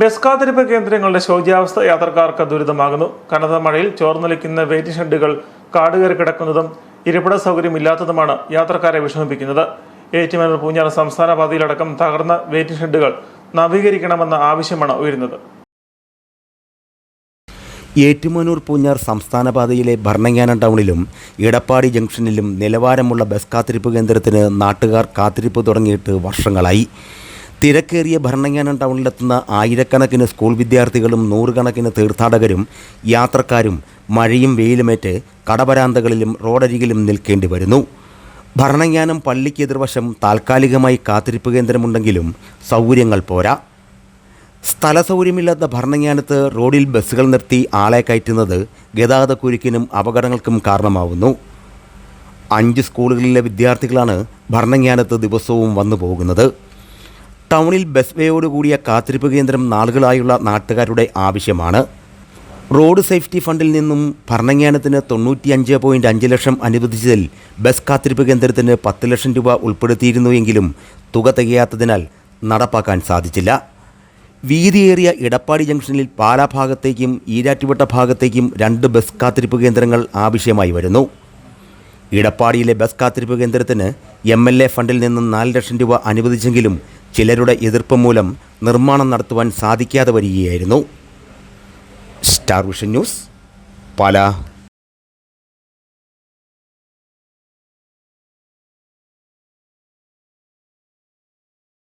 Bus കാത്തിരിപ്പ് കേന്ദ്രങ്ങളുടെ ശോച്യാവസ്ഥ യാത്രക്കാർക്ക് ദുരിതമാകുന്നു. കനത്ത മഴയിൽ ചോർന്നൊലിക്കുന്ന വെയിറ്റ് ഷെഡുകൾ കാടുകയറി കിടക്കുന്നതും ഇരിപ്പിട സൗകര്യമില്ലാത്തതുമാണ് യാത്രക്കാരെ വിഷമിപ്പിക്കുന്നത്. ഏറ്റുമാനൂർ പൂഞ്ഞാർ സംസ്ഥാന പാതയിലടക്കം തകർന്ന വെയിറ്റ് ഷെഡുകൾ നവീകരിക്കണമെന്ന ആവശ്യമാണ് ഉയരുന്നത്. ഏറ്റുമാനൂർ പൂഞ്ഞാർ സംസ്ഥാന പാതയിലെ ഭരണങ്ങാനം ടൗണിലും ഇടപ്പാടി ജംഗ്ഷനിലും നിലവാരമുള്ള ബസ് കാത്തിരിപ്പ് കേന്ദ്രത്തിന് നാട്ടുകാർ കാത്തിരിപ്പ് തുടങ്ങിയിട്ട് വർഷങ്ങളായി. തിരക്കേറിയ ഭരണങ്ങാനം ടൗണിലെത്തുന്ന ആയിരക്കണക്കിന് സ്കൂൾ വിദ്യാർത്ഥികളും നൂറുകണക്കിന് തീർത്ഥാടകരും യാത്രക്കാരും മഴയും വെയിലുമേറ്റ് കടവരാന്തകളിലും റോഡരികിലും നിൽക്കേണ്ടി വരുന്നു. ഭരണങ്ങാനം പള്ളിക്ക് എതിർവശം താൽക്കാലികമായി കാത്തിരിപ്പ് കേന്ദ്രമുണ്ടെങ്കിലും സൗകര്യങ്ങൾ പോരാ. സ്ഥല സൗകര്യമില്ലാത്ത ഭരണങ്ങാനത്ത് റോഡിൽ ബസ്സുകൾ നിർത്തി ആളെ കയറ്റുന്നത് ഗതാഗതക്കുരുക്കിനും അപകടങ്ങൾക്കും കാരണമാവുന്നു. അഞ്ച് സ്കൂളുകളിലെ വിദ്യാർത്ഥികളാണ് ഭരണങ്ങാനത്ത് ദിവസവും വന്നു പോകുന്നത് ടൗണിൽ ബസ് വേയോട് കൂടിയ കാത്തിരിപ്പ് കേന്ദ്രം നാളുകളായുള്ള നാട്ടുകാരുടെ ആവശ്യമാണ്. റോഡ് സേഫ്റ്റി ഫണ്ടിൽ നിന്നും ഭരണങ്ങാനത്തിന് തൊണ്ണൂറ്റിയഞ്ച് പോയിന്റ് അഞ്ച് ലക്ഷം അനുവദിച്ചതിൽ ബസ് കാത്തിരിപ്പ് കേന്ദ്രത്തിന് പത്ത് ലക്ഷം രൂപ ഉൾപ്പെടുത്തിയിരുന്നുവെങ്കിലും തുക തികയാത്തതിനാൽ നടപ്പാക്കാൻ സാധിച്ചില്ല. വീതിയേറിയ ഇടപ്പാടി ജംഗ്ഷനിൽ പാലാ ഭാഗത്തേക്കും ഈരാറ്റുപെട്ട ഭാഗത്തേക്കും രണ്ട് ബസ് കാത്തിരിപ്പ് കേന്ദ്രങ്ങൾ ആവശ്യമായി വരുന്നു. ഇടപ്പാടിയിലെ ബസ് കാത്തിരിപ്പ് കേന്ദ്രത്തിന് എം എൽ എ ഫണ്ടിൽ നിന്നും നാല് ലക്ഷം രൂപ അനുവദിച്ചെങ്കിലും ചിലരുടെ എതിർപ്പ് മൂലം നിർമ്മാണം നടത്തുവാൻ സാധിക്കാതെ വരികയായിരുന്നു. Star vision news Pala.